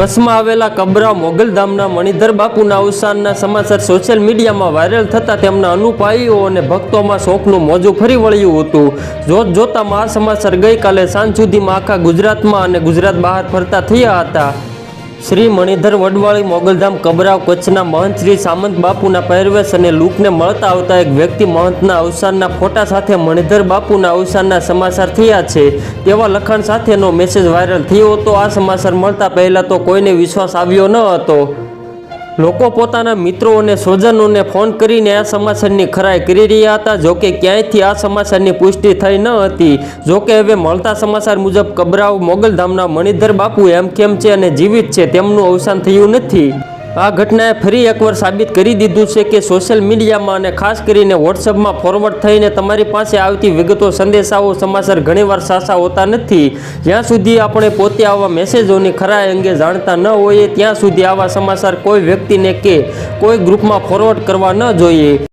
કચ્છમાં આવેલા કબરા મોગલધામના મણિધર બાપુના અવસાનના સમાચાર સોશિયલ મીડિયામાં વાયરલ થતા તેમના અનુપાયીઓ અને ભક્તોમાં શોકનું મોજું ફરી વળ્યું હતું. જોત જોતામાં આ સમાચાર ગઈકાલે સાંજ સુધીમાં આખા ગુજરાતમાં અને ગુજરાત બહાર ફરતા થયા હતા. શ્રી મણિધર વડવાળી મોગલધામ કબરાવ કચ્છના મહંત શ્રી સામંત બાપુના પહેરવેશ અને લૂકને મળતા આવતા એક વ્યક્તિ મહંતના અવસાનના ફોટા સાથે મણિધર બાપુના અવસાનના સમાચાર થયા છે. તેવા લખાણ સાથેનો મેસેજ વાયરલ થયો હતો. આ સમાચાર મળતા પહેલાં તો કોઈને વિશ્વાસ આવ્યો ન હતો. લોકો પોતાના મિત્રો અને સ્વજનોને ફોન કરીને આ સમાચારની ખરાઈ કરી રહ્યા હતા. જોકે ક્યાંયથી આ સમાચારની પુષ્ટિ થઈ ન હતી. જોકે હવે મળતા સમાચાર મુજબ કબરાવ મોગલધામના મણિધર બાપુ એમ કેમ છે અને જીવિત છે તેમનું અવસાન થયું નથી. આ ઘટનાએ ફરી એકવાર સાબિત કરી દીધું છે કે સોશિયલ મીડિયામાં અને ખાસ કરીને વોટ્સઅપમાં ફોરવર્ડ થઈને તમારી પાસે આવતી વિગતો, સંદેશાઓ, સમાચાર ઘણીવાર સાચા હોતા નથી. જ્યાં સુધી આપણે પોતે આવા મેસેજોની ખરાઈ અંગે જાણતા ન હોઈએ, ત્યાં સુધી આવા સમાચાર કોઈ વ્યક્તિને કે કોઈ ગ્રુપમાં ફોરવર્ડ કરવા ન જોઈએ.